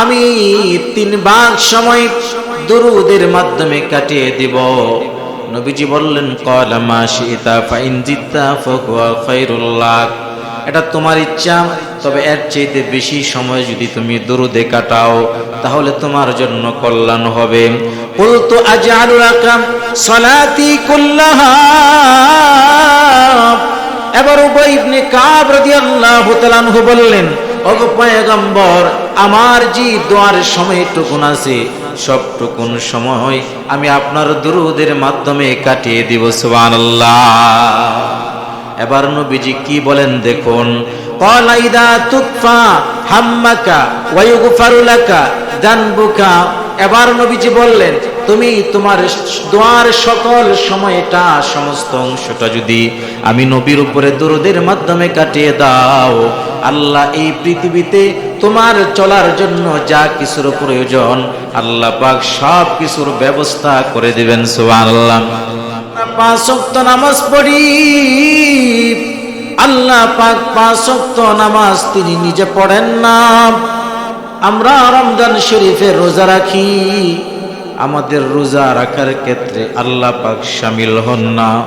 আমি তিন ভাগ সময় দুরুদের মাধ্যমে কাটিয়ে দিব। নবীজি বললেন, কলা শিতা ফাইন জিতা ফকুয়া খৈরুল্লাহ এটা তোমার ইচ্ছা, তবে এর চাইতে বেশি সময় যদি তুমি দুরুদে কাটাও, তাহলে তোমার জন্য কল্যাণ হবে। কুলতু আজআলু লাকা সালাতি কুল্লাহা। এবার উবাই ইবনে কাব রাদিয়াল্লাহু তাআলা আনহু বললেন, ওগো পয়গম্বর, আমার যে দোয়ার সময়টুকুন আছে, সবটুকুন সময় আমি আপনার দুরুদের মাধ্যমে কাটিয়ে দিব, সুবহানাল্লাহ। এবার নবীজি কি বলেন দেখুন ক্বালা ইদা তুকফা হাম্মাকা ওয়া ইউগফারু লাকা যানবুকা এবার নবীজি বললেন, তুমি তোমার দোয়ার সকল সময়টা, সমস্ত অংশটা যদি আমি নবীর উপরে দরুদের মাধ্যমে কাটিয়ে দাও, আল্লাহ এই পৃথিবীতে তোমার চলার জন্য যা কিছুর প্রয়োজন, আল্লাহ পাক সব কিছুর ব্যবস্থা করে দিবেন, সুবহানাল্লাহ। পাঁচ ওয়াক্ত নামাজ পড়ি, আল্লাহ পাক পাঁচ নামাজ তিনি নিজে পড়েন না। আমরা রমজান শরীফের রোজা রাখি। আমাদের রোজা রাখার ক্ষেত্রে আল্লাহ পাক সামিল হন না।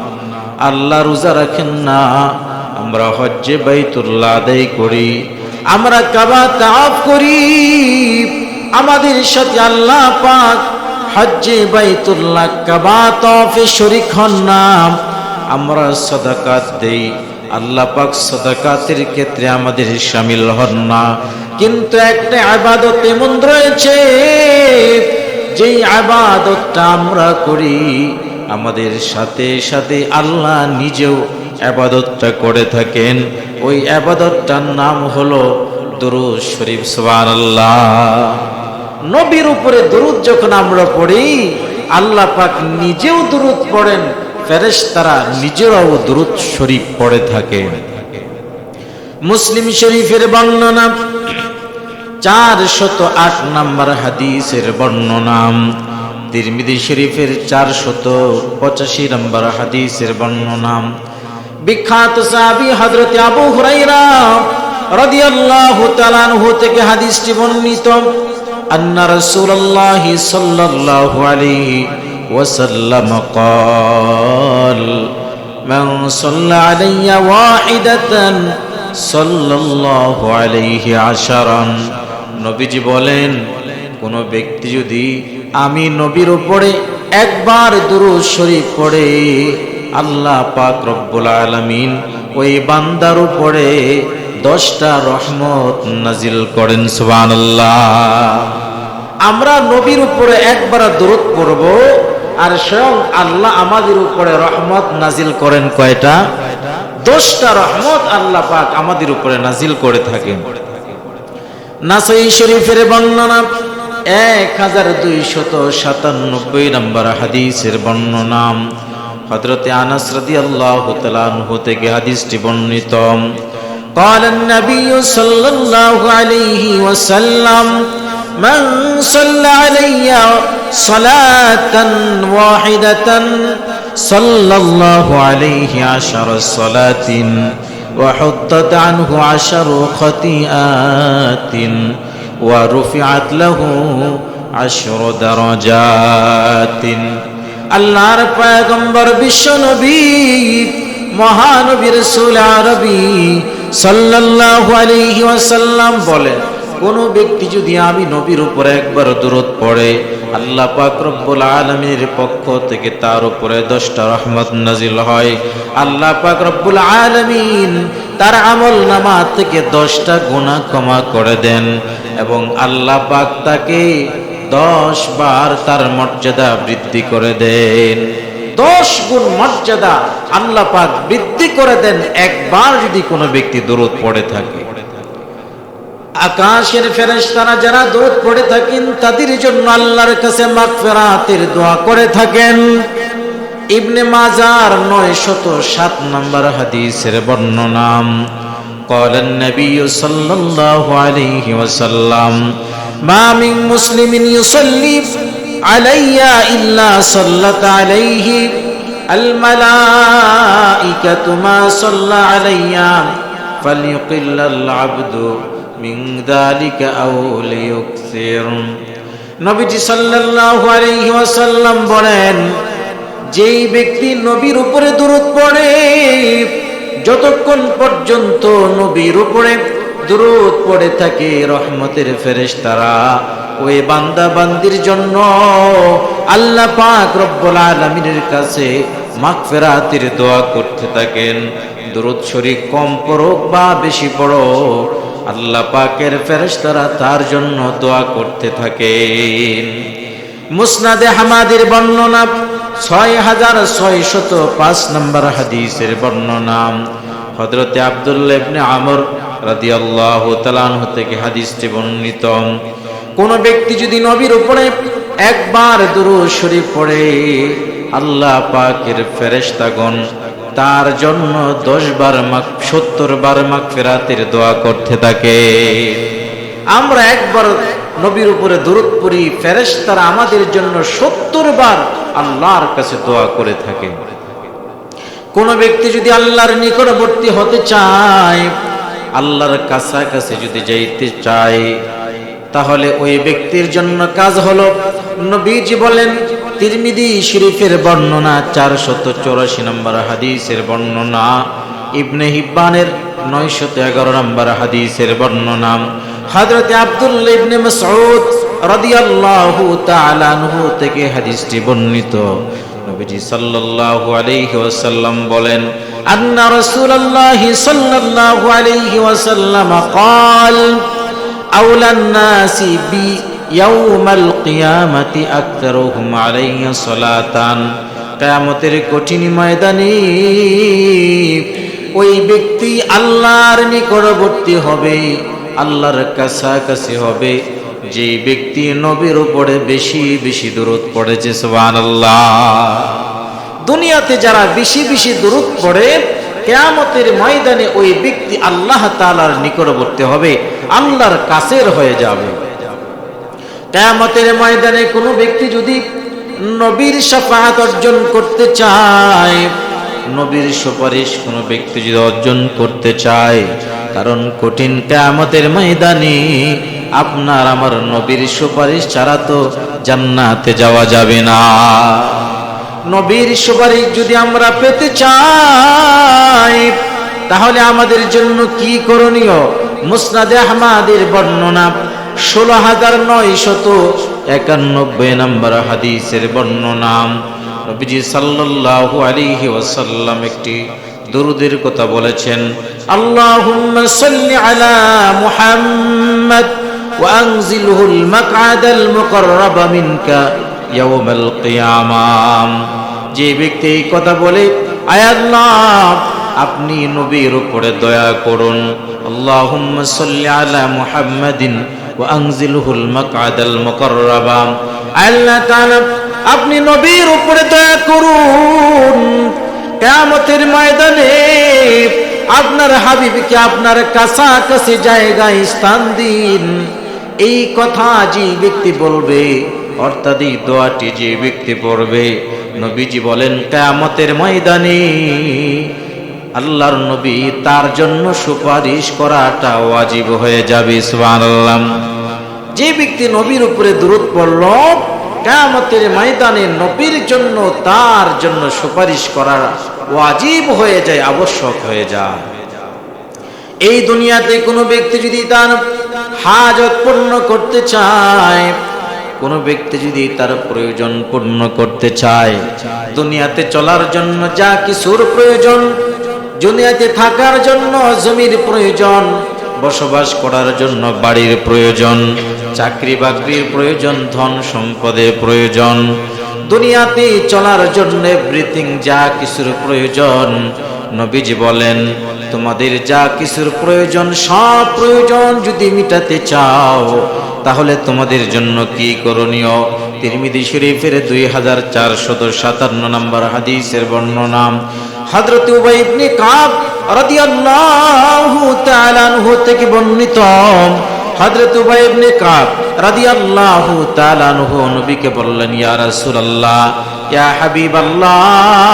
আল্লাহ রোজা রাখেন না। আমরা হজ্জে বাইতুল্লাহ আদায় করি। আমরা কাবা তাফ করি। আমাদের সাথে আল্লাহ পাক হজ্জে বাইতুল্লাহ কাবা তফে শরিক হন না। আমরা সদাকাত দেই। আল্লাহ পাক সদাকাতের ক্ষেত্রে আমাদের সামিল হন না। কিন্তু একটা আবাদত এমন রয়েছে, যেই আবাদতটা আমরা করি, আমাদের সাথে সাথে আল্লাহ নিজেও আবাদতটা করে থাকেন। ওই আবাদতটার নাম হলো দুরুদ শরীফ, সুবহানাল্লাহ। নবীর উপরে দরুদ যখন আমরা পড়ি, আল্লাহ পাক নিজেও দরুদ পড়েন। ফেরেশ তারা নিজেরাও দূরত শরীফ পড়ে থাকে। মুসলিম শরীফের বর্ণনা চার শত আট নম্বর হাদিসের বর্ণনা। তিরমিদি শরীফের চার শত পঁচাশি নম্বর হাদিসের বর্ণনা। বিখ্যাত সাহাবি হজরত আবু হুরাইরা রাদিয়াল্লাহু তাআলা আনহু থেকে হাদিসটি বর্ণিত, আন্না রাসূলুল্লাহি সাল্লাল্লাহু আলাইহি وسلم قال من صلى علي واحدة صلى الله عليه عشرا নবীজি বলেন কোন ব্যক্তি যদি আমি নবীর উপরে একবার দুরূদ শরীফ পড়ে আল্লাহ পাক রব্বুল আলামিন ওই বান্দার উপরে দশটা রহমত নাজিল করেন সুবহানাল্লাহ আমরা নবীর উপরে একবার দরুদ পড়ব আর স্বয়ং আল্লাহ আমাদের উপরে রহমত নাজিল করেন কয়টা দশটা রহমত আল্লাহ পাক আমাদের উপরে নাজিল করে থাকেন নাসাই শরীফের বর্ণনা এক হাজার দুইশত সাতানব্বই নম্বর হাদিসের বর্ণনা হজরতে আনাস রাদিয়াল্লাহু তাআলা আনহু থেকে হাদিসটি বর্ণিত قال النبي صلى الله عليه وسلم من صلى علي صلاة واحدة صلى الله عليه عشر صلاة وحطت عنه عشر خطيئات ورفعت له عشر درجات আল্লাহর পয়গম্বর বিশ্ব নবী মহানবী রসুল আরবি সাল্লাল্লাহু আলাইহি ওয়াসাল্লাম বলেন কোন ব্যক্তি যদি আমি নবীর উপরে একবার দূরত পড়ে, আল্লাহ পাক আলামিনের পক্ষ থেকে তার উপরে দশটা রহমত নাজিল হয়। আল্লাহ পাক রব্বুল আলামিন তার আমল নামা থেকে দশটা গুনাহ ক্ষমা করে দেন এবং আল্লাহ পাক তাকে দশ বার তার মর্যাদা বৃদ্ধি করে দেন। দশ গুণ মর্যাদা আল্লাহ পাক বৃদ্ধি করে দেন। একবার যদি কোনো ব্যক্তি দূরত পড়ে থাকে। আকাশের ফেরেশতারা যারা দরুদ পড়ে থাকেন তাদের জন্য আল্লাহর কাছে মাগফিরাতের দোয়া করে থাকেন ইবনে মাজার নয় শত সাত নম্বর হাদিসের বর্ণনা قال النبي صلى الله عليه وسلم ما من مسلم يصلي علي إلا صلت عليه الملائكة ما صلى علي فليقل العبد মিন যালিকা আও লিয়ুকসির নবীজি সাল্লাল্লাহু আলাইহি ওয়াসাল্লাম বলেন, যেই ব্যক্তি নবীর উপরে দূরত পড়ে, যতক্ষণ পর্যন্ত নবীর উপরে দূরত পড়ে থাকে রহমতের ফেরেশতারা, ওই বান্দা বান্দির জন্য আল্লাহ পাক রব্বুল আলামিনের কাছে মাগফিরাতের দোয়া করতে থাকেন। দূরত শরীফ কম পড়ো বা বেশি পড়ো আল্লাহ পাকের ফেরেশতারা তার জন্য দোয়া করতে থাকেন। মুসনাদে হামাদের বর্ণনা ছয় হাজার ছয় শত পাঁচ নম্বর হাদিসের বর্ণনা। হজরতে আবদুল্লাহ ইবনে আমর রাদিয়াল্লাহু তাআলা থেকে হাদিসটি বর্ণিত। কোন ব্যক্তি যদি নবীর উপরে একবার দুরূদ শরীফ পড়ে, আল্লাহ পাকের ফেরেশতাগণ তার জন্য দশ বার মাক, সত্তর বার মাক ফেরাতের দোয়া করতে থাকে। আমরা একবার নবীর উপরে দূরত পড়ি, ফেরেশতারা আমাদের জন্য সত্তর বার আল্লাহর কাছে দোয়া করে থাকে। কোন ব্যক্তি যদি আল্লাহর নিকটবর্তী হতে চায়, আল্লাহর কাছাকাছি যদি যাইতে চায়, তাহলে ওই ব্যক্তির জন্য কাজ হলো নবীজি বলেন তিরমিদি শরীফের বর্ণনা চারশত চৌরাশি নম্বর হাদিসের বর্ণনা ইবনে হিব্বানের নয়শত এগারো নম্বর হাদিসের বর্ণনা হযরতে আব্দুল্লাহ ইবনে মাসউদ রাদিয়াল্লাহু তাআলা আনহু থেকে হাদিসটি বর্ণিত নবীজি সাল্লাল্লাহু আলাইহি ওয়াসাল্লাম বলেন আন্না রাসূলুল্লাহি সাল্লাল্লাহু আলাইহি ওয়াসাল্লাম قال أولى الناس بي ইয়াউমাল কিয়ামাতি আকতারুহুম আলাইহি সালাতান। কিয়ামতের কঠিন ময়দানে ওই ব্যক্তি আল্লাহর নিকটবর্তী হবে, আল্লাহর কাছাকাছি হবে। যে ব্যক্তি নবীর উপরে বেশি বেশি দূরত পড়েছে আল্লাহ দুনিয়াতে যারা বেশি বেশি দূরত পড়ে, কেয়ামতের ময়দানে ওই ব্যক্তি আল্লাহ তালার নিকটবর্তী হবে, আল্লাহর কাছের হয়ে যাবে। কেয়ামতের ময়দানে কোনো ব্যক্তি যদি নবীর সাফাত অর্জন করতে চায়, নবীর সুপারিশ কোনো ব্যক্তি যদি অর্জন করতে চায়, কারণ কঠিন কেয়ামতের ময়দানে আপনার আমার নবীর সুপারিশ ছাড়া তো জান্নাতে যাওয়া যাবে না। নবীর সুপারিশ যদি আমরা পেতে চাই, তাহলে আমাদের জন্য কি করণীয়? মুসনাদে আহমাদের বর্ণনা ষোলো হাজার নয় শত একানব্বই নম্বর হাদিসের বর্ণনা নবীজি সাল্লাল্লাহু আলাইহি ওয়াসাল্লাম একটি দুরুদের কথা বলেছেন, আল্লাহুম্মা সাল্লি আলা মুহাম্মদ আনজিলহুল মাকআদাল মুকাররাবা মিনকা ইয়াউমাল কিয়ামাম যে ব্যক্তি এই কথা বলে আয়াল্লাহ আপনি নবীর উপরে দয়া করুন। আল্লাহুম্মা সাল্লি আলা মুহাম্মাদিন ওয়া আনজিলহুল মাকআদাল মুকাররাবা। আল্লাহ তাআলা আপনি নবীর উপরে দয়া করুন। কিয়ামতের ময়দানে আপনার হাবিবকে আপনার কাছাকাছি জায়গায় স্থান দিন। এই কথা যে ব্যক্তি বলবে, অর্থাৎ এই দোয়াটি যে ব্যক্তি পড়বে, নবীজি বলেন, কেয়ামতের ময়দানে আল্লাহর নবী তার জন্য সুপারিশ করাটা ওয়াজিব হয়ে যাবে, সুবহানাল্লাহ। যে ব্যক্তি নবীর উপরে দূরত পড়ল, কেয়ামতের ময়দানে নবীর জন্য তার জন্য সুপারিশ করা ওয়াজিব হয়ে যায়, আবশ্যক হয়ে যায়। এই দুনিয়াতে কোনো ব্যক্তি যদি তার হাজত পূর্ণ করতে চায়, কোনো ব্যক্তি যদি তার প্রয়োজন পূর্ণ করতে চায়, দুনিয়াতে চলার জন্য যা কিছুর প্রয়োজন দুনিয়াতে থাকার জন্য জমির প্রয়োজন, বসবাস করার জন্য বাড়ির প্রয়োজন চাকরি বাকরির প্রয়োজন, ধন সম্পদের প্রয়োজন। দুনিয়াতে চলার জন্য এভরিথিং যা কিছুর প্রয়োজন। নবীজি বলেন, তোমাদের যা কিছুর প্রয়োজন, সব প্রয়োজন যদি মিটাতে চাও, তাহলে তোমাদের জন্য কি করণীয়? তিরমিদি শরীফের দুই হাজার চারশত সাতান্ন নম্বর হাদিসের বর্ণনা হযরত উবাই ইবনে কাব রাদিয়াল্লাহু তাআলা আনহু থেকে বর্ণিত। হযরত উবাই ইবনে কাব রাদিয়াল্লাহু তাআলা আনহু নবীকে বললেন, ইয়া রাসূলুল্লাহ, ইয়া হাবিবাল্লাহ,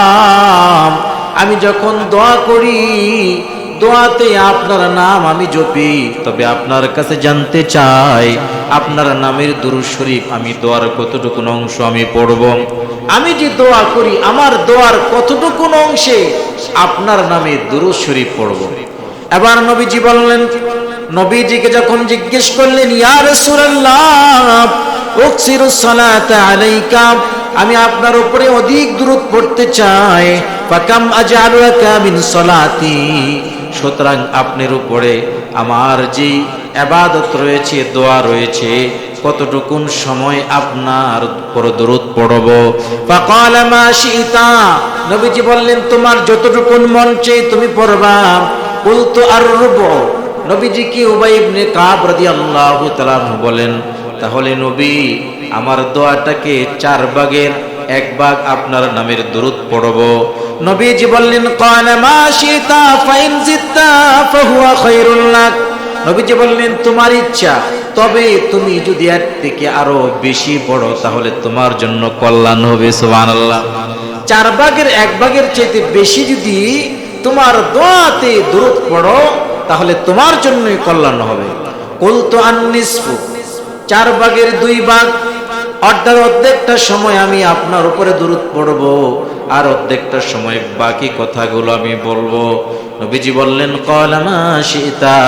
আমি যখন দোয়া করি দোয়াতে আপনার নাম আমি জপি। তবে আপনার কাছে জানতে চাই, আপনার নামের দুরুদ শরীফ আমি দোয়ার কতটুকু অংশ আমি পড়ব? আমি যে দোয়া করি, আমার দোয়ার কতটুকু অংশে আপনার নামে দুরুদ শরীফ পড়ব? এবার নবীজি বললেন, নবীজিকে যখন জিজ্ঞেস করলেন, ইয়া সালাতা আলাইকা? আমি আপনার উপরে অধিক দূরত পড়তে চাই। ফাকাম আজআলুকা মিন সালাতি? সুতরাং আপনার উপরে আমার যে এবাদত রয়েছে, দোয়া রয়েছে, কতটুকুন সময় আপনার উপর দরুদ পড়ব। মা শিতা, নবীজি বললেন, তোমার যতটুকুন মন চেয়ে তুমি পড়বা। বলতো আর রুব নবীজি কি উবাই ইবনে কাব রাদিয়াল্লাহু তাআলা বলেন, তাহলে নবী, আমার দোয়াটাকে চার ভাগের এক ভাগ আপনার নামের দরুদ পড়ব। নবীজি বললেন কালা মা শিতা ফাইন জিত্তা ফাহুয়া খায়রুল লাক। নবীজি বললেন, তোমার ইচ্ছা, তবে তুমি যদি এর থেকে আরও বেশি পড়ো, তাহলে তোমার জন্য কল্যাণ হবে, সুবহানাল্লাহ। চার ভাগের এক ভাগের চাইতে বেশি যদি তোমার দোয়াতে দরুদ পড়ো, তাহলে তোমার জন্যই কল্যাণ হবে। কুল তো চার ভাগের দুই ভাগ। অর্ধেক অর্ধেকটা সময় আমি আপনার উপরে দূরত পড়ব, আর অর্ধেকটা সময় বাকি কথাগুলো আমি বলব। নবীজি বললেন কলামা সীতা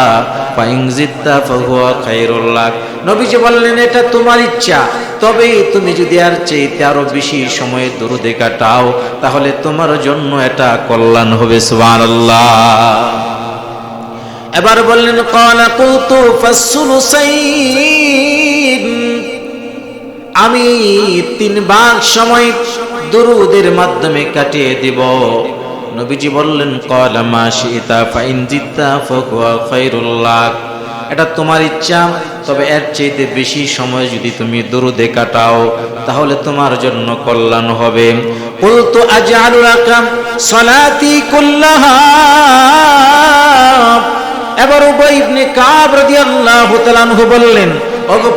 পাইংজিত্তা ফাহুয়া খাইরুল লাক। নবীজি বললেন, এটা তোমার ইচ্ছা। তবে তুমি যদি আর চাইতে আরও বেশি সময় দূরদে কাটাও, তাহলে তোমার জন্য এটা কল্যাণ হবে, সুবহানাল্লাহ। এবার বললেন, কলা কুতু ফাসসুলুসাইন। আমি তিন ভাগ সময় দরুদের মাধ্যমে কাটিয়ে দিব। নবীজি বললেন, কলা মা শিতা ফাইন জিত্তা ফাকুয়া খায়রুল্লাহ। এটা তোমার ইচ্ছা, তবে এর চাইতে বেশি সময় যদি তুমি দরুদে কাটাও, তাহলে তোমার জন্য কল্যাণ হবে। বলতো আজআলু রাকাম সালাতি কুল্লাহা। এবার উবাই ইবনে কাব রাদিয়াল্লাহু তাআলা বললেন ওগো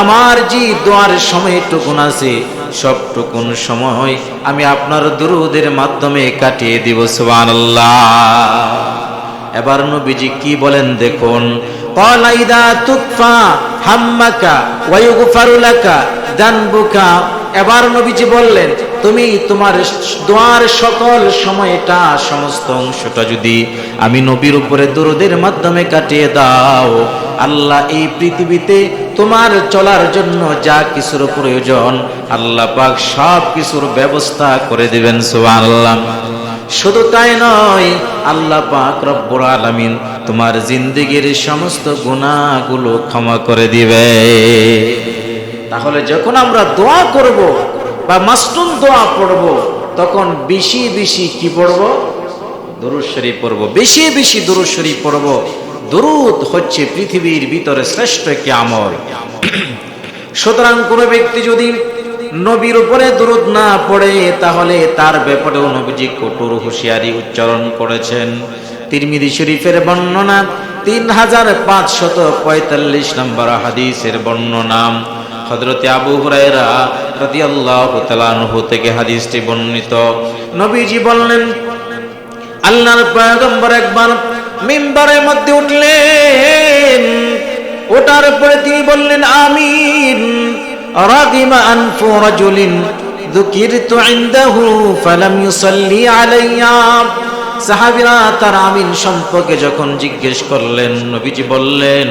আমার যে দোয়ার সময়টুকুন আছে, সবটুকুন সময় আমি আপনার দুরুদের মাধ্যমে কাটিয়ে দিব সুবান এবার নবীজি কি বলেন দেখুন, কলাইদা তুকফা হাম্মাকা ওয়ায়ুগফারুলাকা দানবুকা এবার নবীজি বললেন, তুমি তোমার দোয়ার সকল সময়টা, সমস্ত অংশটা যদি আমি নবীর উপরে দরুদের মাধ্যমে কাটিয়ে দাও, আল্লাহ এই পৃথিবীতে তোমার চলার জন্য যা কিছুর প্রয়োজন, আল্লাহ পাক সব কিছুর ব্যবস্থা করে দিবেন, সুবহানাল্লাহ। শুধু তাই নয়, আল্লাহ পাক রব্বুল আলামিন তোমার জিন্দেগির সমস্ত গুনাহগুলো ক্ষমা করে দিবে তাহলে যখন আমরা দোয়া করব বা মাস্টুন দোয়া পড়ব, তখন বেশি বেশি কি পড়ব? দরুদ শরীফ পড়ব। বেশি বেশি দরুদ শরীফ পড়ব। দরুদ হচ্ছে পৃথিবীর ভিতরে শ্রেষ্ঠ একটি আমল। সুতরাং কোনো ব্যক্তি যদি নবীর উপরে দরুদ না পড়ে, তাহলে তার ব্যাপারেও নবীজি কঠোর হুঁশিয়ারি উচ্চারণ করেছেন। তিরমিদি শরীফের বর্ণনা তিন হাজার পাঁচশত পঁয়তাল্লিশ নম্বর হাদিসের বর্ণনা। হজরতে আবু হুরায়রা রাদিয়াল্লাহু তাআলা আনহু থেকে হাদিসটি বর্ণিত। নবীজি বললেন, আল্লাহর পয়গম্বর একবার মিম্বারের মধ্যে উঠলেন। ওটার পরে তিনি বললেন, আমিন। রাগিমা আনফু রাজুলিন যুকিরতু ইনদাহু ফালাম ইউসাল্লি আলাইয়া। সাহাবীরা তার আমিন সম্পর্কে যখন জিজ্ঞেস করলেন, নবীজি বললেন,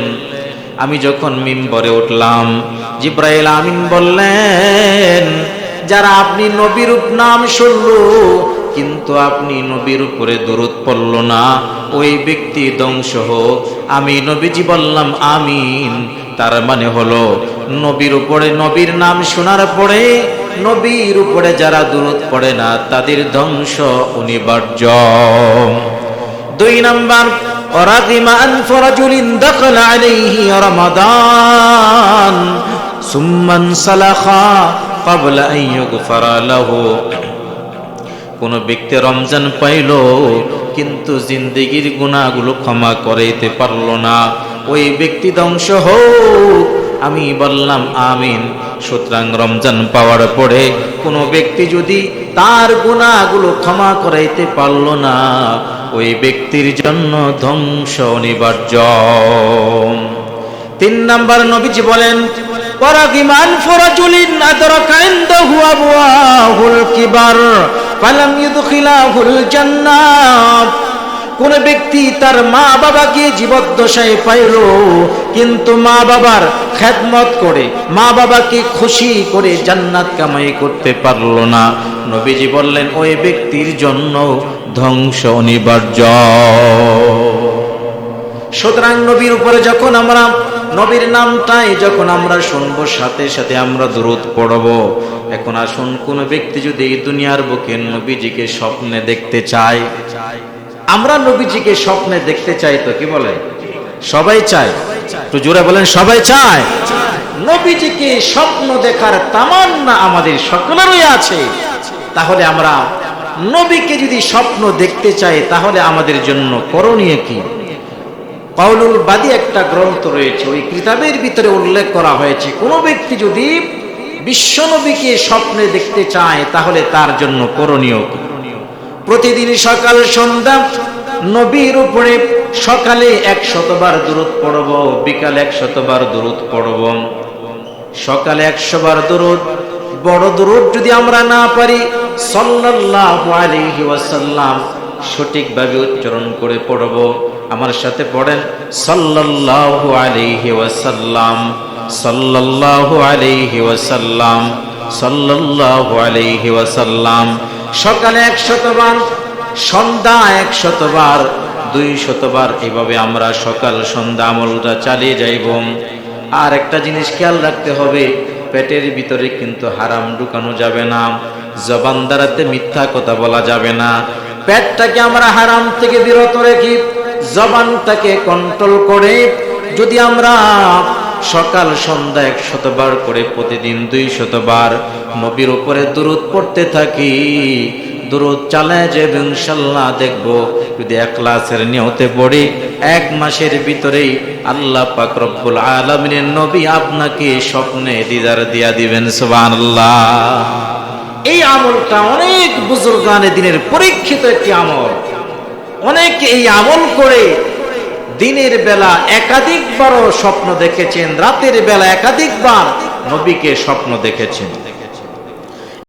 আমি যখন মিম্বরে উঠলাম জিব্রাইল আমিন বললেন, যারা আপনি নবীরূপ নাম শুনল, কিন্তু আপনি নবীর উপরে দরুদ পড়ল না। ওই ব্যক্তি ধ্বংস হোক। আমি নবীজি বললাম, আমিন। তার মানে হলো, নবীর উপরে নবীর নাম শোনার পরে নবীর উপরে যারা দূরত পড়ে না, তাদের ধ্বংস অনিবার্য। দুই নাম্বার, অরাদিমান ফরাজুলিন দখল আলাইহি রমাদান। সুম্মান সালাখা কাবলা ইয়ুগফারা লাহু। কোন ব্যক্তি রমজান পাইল, কিন্তু জিন্দেগির গুণাগুলো ক্ষমা করাইতে পারল না। ওই ব্যক্তি ধ্বংস হোক, আমি বললাম আমিন। সুতরাং রমজান পাওয়ার পরে কোনো ব্যক্তি যদি তার গুণাগুলো ক্ষমা করাইতে পারল না, ওই ব্যক্তির জন্য ধ্বংস অনিবার্য। তিন নাম্বার নবীজি বলেন পরাগিমান ফরাজুলিন আদরাকা ইনদাহু আবওয়াহুল কিবার, ফালাম ইউদখিলাহুল জান্নাত। কোন ব্যক্তি তার মা বাবাকে জীবদ্দশায় পাইল, কিন্তু মা বাবার খেদমত করে মা বাবাকে খুশি করে জান্নাত কামাই করতে পারল না। নবীজি বললেন, ওই ব্যক্তির জন্য ধ্বংস অনিবার্য। সুতরাং নবীর উপরে যখন আমরা, নবীর নামটাই যখন আমরা শুনব, সাথে সাথে আমরা দূরত পড়ব। এখন আসুন, কোন ব্যক্তি যদি এই দুনিয়ার বুকে নবীজিকে স্বপ্নে দেখতে চায়, আমরা নবীজিকে স্বপ্নে দেখতে চাই তো কি বলে? সবাই চায়। একটু জোরে বলেন, সবাই চায়। নবীজিকে স্বপ্ন দেখার তামান্না আমাদের সকলেরই আছে। তাহলে আমরা নবীকে যদি স্বপ্ন দেখতে চাই, তাহলে আমাদের জন্য করণীয় কি? পাউলুল বাদী একটা গ্রন্থ রয়েছে, ওই কিতাবের ভিতরে উল্লেখ করা হয়েছে। কোনো ব্যক্তি যদি বিশ্বনবীকে স্বপ্নে দেখতে চায়, তাহলে তার জন্য করণীয় প্রতিদিন সকাল, সন্ধ্যা, নবীর উপরে সকালে এক শতবার দূরত পড়ব, বিকালে এক শতবার দূরত পড়ব। সকালে একশো বার দূরত বড় দূরত যদি আমরা না পারি, সাল্লাল্লাহু আলাইহি ওয়াসাল্লাম সঠিকভাবে উচ্চারণ করে পড়ব। আমার সাথে পড়েন, সাল্লাল্লাহু আলাইহি ওয়াসাল্লাম, সাল্লাল্লাহু আলাইহি ওয়াসাল্লাম, সাল্লাল্লাহু আলাইহি ওয়াসাল্লাম। সকালে এক শতবার সন্ধ্যা এক শতবার দুই শতবার এভাবে আমরা সকাল সন্ধ্যা আমলটা চালিয়ে যাইব। আর একটা জিনিস খেয়াল রাখতে হবে, পেটের ভিতরে কিন্তু হারাম ঢুকানো যাবে না, জবান দ্বারাতে মিথ্যা কথা বলা যাবে না। পেটটাকে আমরা হারাম থেকে বিরত রেখি জবানটাকে কন্ট্রোল করে, যদি আমরা সকাল সন্ধ্যা এক শতবার করে প্রতিদিন দুই শতবার নবীর উপরে দূরত পড়তে থাকি দূরত চালায় যে ইনশাল্লাহ দেখব, যদি এক ক্লাসের নিয়তে পড়ি, এক মাসের ভিতরেই আল্লাহ পাক রব্বুল আলামিনের নবী আপনাকে স্বপ্নে দিদার দিয়া দিবেন, সুবহানাল্লাহ। এই আমলটা অনেক বুজুর্গানে দিনের পরীক্ষিত একটি আমল। অনেক এই আমল করে দিনের বেলা একাধিকবারও স্বপ্ন দেখেছেন, রাতের বেলা একাধিকবার নবীকে স্বপ্ন দেখেছেন।